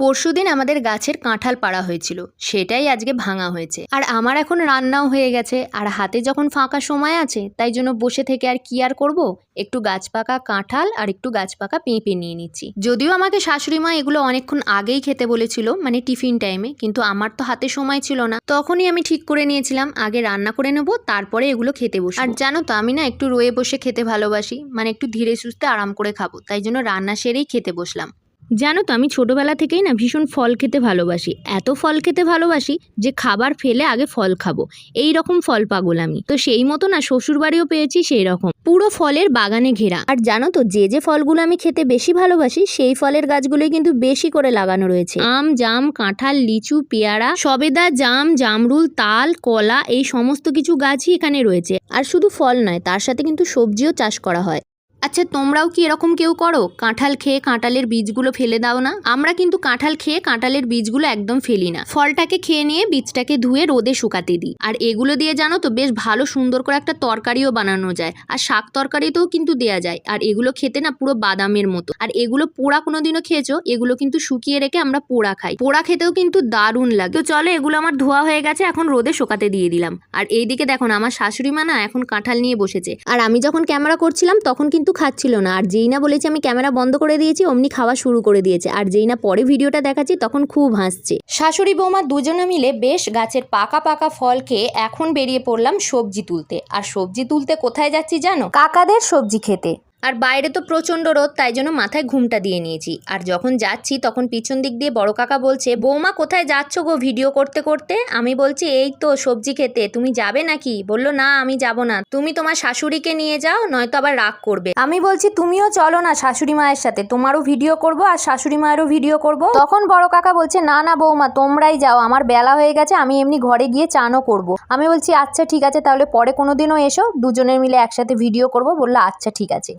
পরশুদিন আমাদের গাছের কাঁঠাল পাড়া হয়েছিল। সেটাই আজকে ভাঙা হয়েছে। আর আমার এখন রান্নাও হয়ে গেছে। আর হাতে যখন ফাঁকা সময় আছে, তাই জন্য বসে থেকে আর কি আর করব? একটু গাছ পাকা কাঁঠাল আর একটু গাছ পাকা পেঁপে নিয়ে নিচ্ছি। যদিও আমাকে শাশুড়ি মা এগুলো অনেকক্ষণ আগেই খেতে বলেছিল মানে টিফিন টাইমে, কিন্তু আমার তো হাতে সময় ছিল না। তখনই আমি ঠিক করে নিয়েছিলাম, আগে রান্না করে নেব, তারপরে এগুলো খেতে বসে আর জানো তো, আমি না একটু রয়ে বসে খেতে ভালোবাসি মানে একটু ধীরে সুস্থে আরাম করে খাব, তাই জন্য রান্না সেরেই খেতে বসলাম। জানো তো আমি ছোটবেলা থেকেই না ভীষণ ফল খেতে ভালোবাসি। এত ফল খেতে ভালোবাসি যে খাবার ফেলে আগে ফল খাব। এই রকম ফল পাগল আমি। তো সেই মতো না শ্বশুর বাড়িও পেয়েছি সেই রকম। পুরো ফলের বাগানে ঘেরা। আর জানো তো যে যে ফলগুলো আমি খেতে বেশি ভালোবাসি, সেই ফলের গাছগুলোই কিন্তু বেশি করে লাগানো রয়েছে। আম, জাম, কাঁঠাল, লিচু, পেয়ারা, সবেদা, জাম, জামরুল, তাল, কলা, এই সমস্ত কিছু গাছই এখানে রয়েছে। আর শুধু ফল নয়, তার সাথে কিন্তু সবজিও চাষ করা হয়। আচ্ছা তোমরাও কি এরকম কেউ করো? কাঁঠাল খেয়ে কাঁঠালের বীজগুলো ফেলে দাও না। আমরা কিন্তু কাঁঠাল খেয়ে কাঁঠালের বীজগুলো একদম ফেলি না। ফলটাকে খেয়ে নিয়ে বীজটাকে ধুয়ে রোদে শুকাতে দিই। আর এগুলো দিয়ে জানো তো, বেশ ভালো সুন্দর করে একটা তরকারিও বানানো যায়। আর শাক তরকারিতেও কিন্তু দেয়া যায়। আর এগুলো খেতে না পুরো বাদামের মতো। আর এগুলো পোড়া কোনোদিনও খেয়েছো? এগুলো কিন্তু শুকিয়ে রেখে আমরা পোড়া খাই। পোড়া খেতেও কিন্তু দারুণ লাগে। তো চলো, এগুলো আমার ধোয়া হয়ে গেছে, এখন রোদে শুকাতে দিয়ে দিলাম। আর এইদিকে দেখো না, আমার শাশুড়ি মা না এখন কাঁঠাল নিয়ে বসেছে। আর আমি যখন ক্যামেরা করছিলাম, তখন কিন্তু খাচ্ছিল না। আর যেই না বলেছি আমি ক্যামেরা বন্ধ করে দিয়েছি অমনি খাওয়া শুরু করে দিয়েছে। আর যেই না পরে ভিডিওটা দেখাচ্ছি তখন খুব হাসছে। শাশুড়ি বৌমা দুজনে মিলে বেশ গাছের পাকা পাকা ফল খেয়ে এখন বেরিয়ে পড়লাম সবজি তুলতে। আর সবজি তুলতে কোথায় যাচ্ছি জানো? কাকাদের সবজি খেতে। আর বাইরে তো প্রচণ্ড রোদ, তাই জন্য মাথায় ঘুমটা দিয়ে নিয়েছি। আর যখন যাচ্ছি, তখন পিছন দিক দিয়ে বড় কাকা বলছে, বৌমা, কোথায় যাচ্ছ গো ভিডিও করতে করতে? আমি বলছি, এই তো সবজি খেতে, তুমি যাবে নাকি? বলল, না, আমি যাব না। তুমি তোমার শাশুড়িকে নিয়ে যাও, নয়তো আবার রাগ করবে। আমি বলছি, তুমিও চলো না শাশুড়ি মায়ের সাথে, তোমারও ভিডিও করব আর শাশুড়ি মায়েরও ভিডিও করব? তখন বড় কাকা বলছে, না না বৌমা, তোমরাই যাও, আমার বেলা হয়ে গেছে, আমি এমনি ঘরে গিয়ে চানও করব। আমি বলছি আচ্ছা ঠিক আছে, তাহলে পরে কোনোদিনও এসো দুজনের মিলে একসাথে ভিডিও করব। বলল আচ্ছা ঠিক আছে।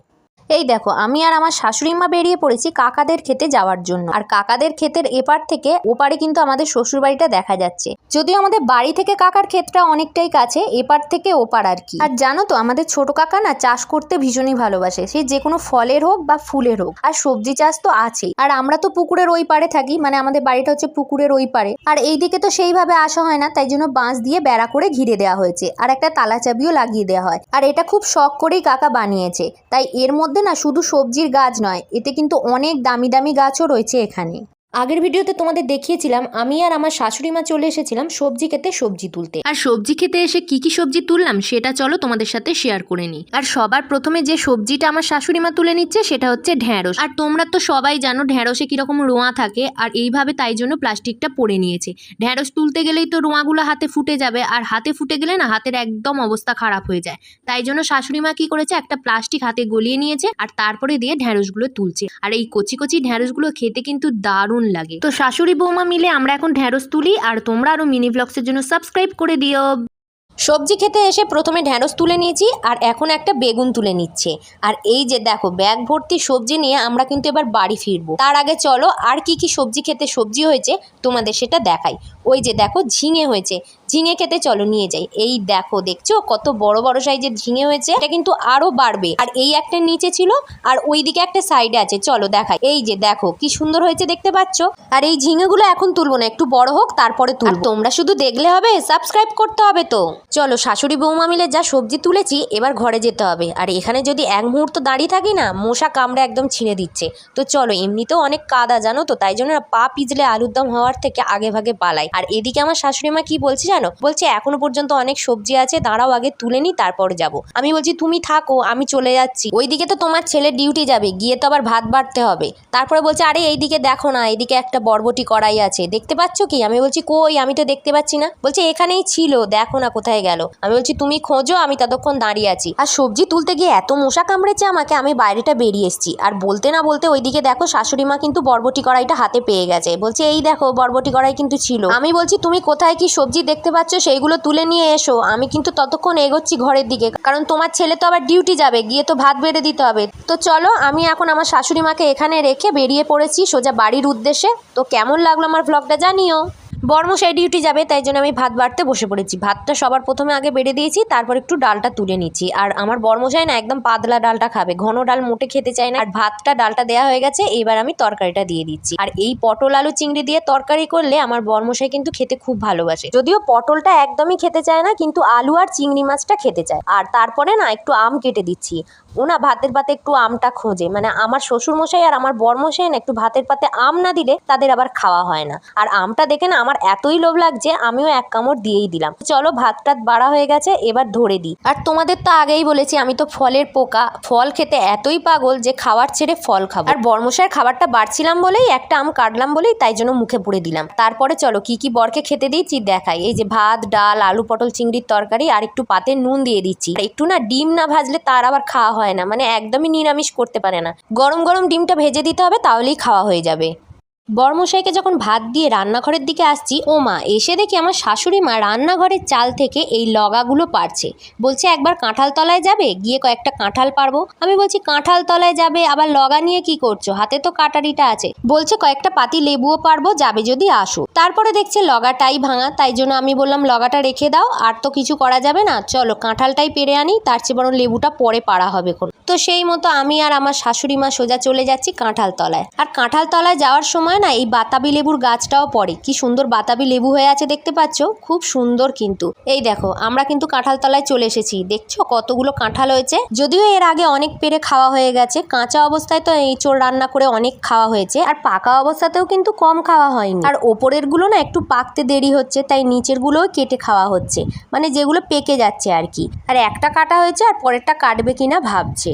এই দেখো, আমি আর আমার শাশুড়ি মা বেরিয়ে পড়েছি কাকাদের খেতে যাওয়ার জন্য। আর কাকাদের ক্ষেতের এপার থেকে ওপারে কিন্তু আমাদের শ্বশুর বাড়িটা দেখা যাচ্ছে। যদিও আমাদের বাড়ি থেকে কাকার ক্ষেতটা অনেকটাই কাছে, এপার থেকে ওপার আর কি। আর জানো তো, আমাদের ছোট কাকা না চাষ করতে ভীষণই ভালোবাসে। সে যে কোনো ফলের হোক বা ফুলের হোক। আর সবজি চাষ তো আছেই। আর আমরা তো পুকুরের ওই পারে থাকি মানে আমাদের বাড়িটা হচ্ছে পুকুরের ওই পারে আর এইদিকে তো সেইভাবে আসা হয় না, তাই জন্য বাঁশ দিয়ে বেড়া করে ঘিরে দেওয়া হয়েছে। আর একটা তালা চাবিও লাগিয়ে দেওয়া হয়। আর এটা খুব শখ করেই কাকা বানিয়েছে। তাই এর মধ্যে না শুধু সবজির গাছ নয় এতে কিন্তু অনেক দামি দামি গাছও রয়েছে এখানে। আগের ভিডিওতে তোমাদের দেখিয়েছিলাম, আমি আর আমার শাশুড়ি মা চলে এসেছিলাম সবজি খেতে সবজি তুলতে। আর সবজি খেতে এসে কি কি সবজি তুললাম সেটা চলো তোমাদের সাথে শেয়ার করে নিই। আর সবার প্রথমে যে সবজিটা আমার শাশুড়ি মা তুলে নিচ্ছে সেটা হচ্ছে ঢ্যাঁড়স আর তোমরা তো সবাই জানো ঢ্যাঁড়সে কীরকম রোঁয়া থাকে, আর এইভাবে তাই জন্য প্লাস্টিকটা পরে নিয়েছে। ঢ্যাঁড়স তুলতে গেলেই তো রোঁয়াগুলো হাতে ফুটে যাবে, আর হাতে ফুটে গেলে না হাতের একদম অবস্থা খারাপ হয়ে যায়। তাই জন্য শাশুড়ি মা কি করেছে, একটা প্লাস্টিক হাতে গলিয়ে নিয়েছে, আর তারপরে দিয়ে ঢ্যাঁড়সগুলো তুলছে। আর এই কচি কচি ঢ্যাঁড়সগুলো খেতে কিন্তু দারুণ লাগে। তো শাশুড়ি বৌমা মিলে আমরা এখন ঢ্যাঁড়স তুলি আর তোমরা আরও মিনি ব্লগসের জন্য সাবস্ক্রাইব করে দিও। সবজি খেতে এসে প্রথমে ঢ্যাঁড়স তুলে নিয়েছি আর এখন একটা বেগুন তুলে নিচ্ছে। আর এই যে দেখো, ব্যাগ ভর্তি সবজি নিয়ে আমরা কিন্তু এবার বাড়ি ফিরবো। তার আগে চলো আর কি কি সবজি খেতে সবজি হয়েছে তোমাদের সেটা দেখাই। ওই যে দেখো ঝিঙে হয়েছে। ঝিঙে খেতে চলো, নিয়ে যাই। এই দেখো, দেখছ? কত বড় বড় সাইজের ঝিঙে হয়েছে। এটা কিন্তু আরও বাড়বে। আর এই একটা নিচে ছিল, আর ওই দিকে একটা সাইডে আছে। চলো দেখাই। এই যে দেখো, কি সুন্দর হয়েছে দেখতে পাচ্ছ? আর এই ঝিঙেগুলো এখন তুলবো না। একটু বড় হোক, তারপরে তুল তোমরা শুধু দেখলে হবে সাবস্ক্রাইব করতে হবে তো। চলো, শাশুড়ি বৌমা মিলে যা সবজি তুলেছি, এবার ঘরে যেতে হবে। আর এখানে যদি এক মুহূর্ত দাঁড়িয়ে থাকি না, মশা কামড়ে একদম ছিঁড়ে দিচ্ছে। তো চলো, এমনিতেও অনেক কাদা, জানো তো? তাই জন্য পা পিছলে আলুর দম হওয়ার থেকে আগে ভাগে পালাই। আর এদিকে আমার শাশুড়ি মা কি বলছে জানো? বলছে, এখনও পর্যন্ত অনেক সবজি আছে, দাঁড়াও আগে তুলে নি, তারপর যাব। আমি বলছি, তুমি থাকো, আমি চলে যাচ্ছি। ওইদিকে তো তোমার ছেলে ডিউটি যাবে, গিয়ে তো আবার ভাত বাড়তে হবে। তারপরে বলছে, আরে এইদিকে দেখো না এইদিকে একটা বরবটি কড়াই আছে, দেখতে পাচ্ছ কি? আমি বলছি, কই, আমি তো দেখতে পাচ্ছি না। বলছে, এখানেই ছিল, দেখো না কোথায় গেল। আমি বলছি, তুমি খোঁজো, আমি ততক্ষণ দাঁড়িয়ে আছি। আর সবজি তুলতে গিয়ে এত মশা কামড়েছে আমাকে, আমি বাইরেটা বেরিয়ে এসেছি। আর বলতে না বলতে ওইদিকে দেখো, শাশুড়ি মা কিন্তু বরবটি কড়াইটা হাতে পেয়ে গেছে। বলছে, এই দেখো, বরবটি কড়াই কিন্তু ছিল। আমি বলছি, তুমি কোথায় কি সবজি দেখতে পাচ্ছ, সেইগুলো তুলে নিয়ে এসো। আমি কিন্তু ততক্ষণ এগোচ্ছি ঘরের দিকে। কারণ তোমার ছেলে তো আবার ডিউটি যাবে, গিয়ে তো ভাত বেড়ে দিতে হবে। তো চলো, আমি এখন আমার শাশুড়ি মাকে এখানে রেখে বেরিয়ে পড়েছি সোজা বাড়ির উদ্দেশ্যে। তো কেমন লাগল আমার ভ্লগটা জানিও? বর্মশাই ডিউটি যাবে, তাই জন্য আমি ভাত বাড়তে বসে পড়েছি। ভাতটা সবার প্রথমে আগে বেড়ে দিয়েছি, তারপর একটু ডালটা তুলে নিচ্ছি। আর আমার বর্মশাই না একদম পাতলা ডালটা খাবে, ঘন ডাল মোটে খেতে চায় না। আর ভাতটা, ডালটা দেওয়া হয়ে গেছে, এবার আমি তরকারিটা দিয়ে দিচ্ছি। আর এই পটল আলু চিংড়ি দিয়ে তরকারি করলে আমার বর্মশাই কিন্তু খেতে খুব ভালোবাসে। যদিও পটলটা একদমই খেতে চায় না, কিন্তু আলু আর চিংড়ি মাছটা খেতে চায়। আর তারপরে না একটু আম কেটে দিচ্ছি। ও না ভাতের পাতে একটু আমটা খোঁজে। মানে আমার শ্বশুর মশাই আর আমার বর্মশাই না একটু ভাতের পাতে আম না দিলে তাদের আবার খাওয়া হয় না। আর আমটা দেখে না আমার এতই লোভ লাগছে, আমিও এক কামড় দিয়েই দিলাম। চলো ভাত টাত বাড়া হয়ে গেছে, এবার ধরে দিই। আর তোমাদের তো আগেই বলেছি, আমি তো ফলের পোকা, ফল খেতে এতই পাগল যে খাবার ছেড়ে ফল খাব। আর বর্মশাইয়ের খাবারটা বাড়ছিলাম বলেই, একটা আম কাটলাম বলেই তাই জন্য মুখে পুড়ে দিলাম। তারপরে চলো, কি কি বরকে খেতে দিয়েছি দেখাই। এই যে ভাত, ডাল, আলু, পটল, চিংড়ির তরকারি আর একটু পাতে নুন দিয়ে দিচ্ছি। একটু না ডিম না ভাজলে তার আবার খাওয়া হয় না মানে একদমই নিরামিষ করতে পারে না। গরম গরম ডিমটা ভেজে দিতে হবে, তাহলেই খাওয়া হয়ে যাবে। বর্মশাইকে যখন ভাত দিয়ে রান্নাঘরের দিকে আসছি, ও মা, এসে দেখি আমার শাশুড়ি মা রান্নাঘরের চাল থেকে এই লগাগুলো পারছে বলছে, একবার কাঁঠাল তলায় যাবে? গিয়ে কয়েকটা কাঁঠাল পারব আমি বলছি কাঁঠাল তলায় যাবে, আবার লগা নিয়ে কি করছ? হাতে তো কাটারিটা আছে। বলছে, কয়েকটা পাতি লেবুও পারব যাবে যদি আসো। তারপরে দেখছে, লগাটাই ভাঙা, তাই জন্য আমি বললাম, লগাটা রেখে দাও, আর তো কিছু করা যাবে না। চলো, কাঁঠালটাই পেরে আনি, তার চেয়ে বরং লেবুটা পরে পাড়া হবে কোন তো সেই মতো আমি আর আমার শাশুড়ি মা সোজা চলে যাচ্ছি কাঁঠাল তলায় আর কাঁঠাল তলায় যাওয়ার সময় না এই বাতাবি লেবুর গাছটাও পড়ে। কি সুন্দর বাতাবি লেবু হয়ে আছে দেখতে পাচ্ছ? খুব সুন্দর কিন্তু। এই দেখো, আমরা কিন্তু কাঁঠাল তলায় চলে এসেছি। দেখছ কতগুলো কাঁঠাল হয়েছে? যদিও এর আগে অনেক পেরে খাওয়া হয়ে গেছে। কাঁচা অবস্থায় তো এঁচোড় রান্না করে অনেক খাওয়া হয়েছে। আর পাকা অবস্থাতেও কিন্তু কম খাওয়া হয়নি। আর ওপরেরগুলো না একটু পাকতে দেরি হচ্ছে, তাই নিচের গুলোও কেটে খাওয়া হচ্ছে। মানে যেগুলো পেকে যাচ্ছে আর কি। আর একটা কাটা হয়েছে আর পরেরটা কাটবে কিনা ভাবছে।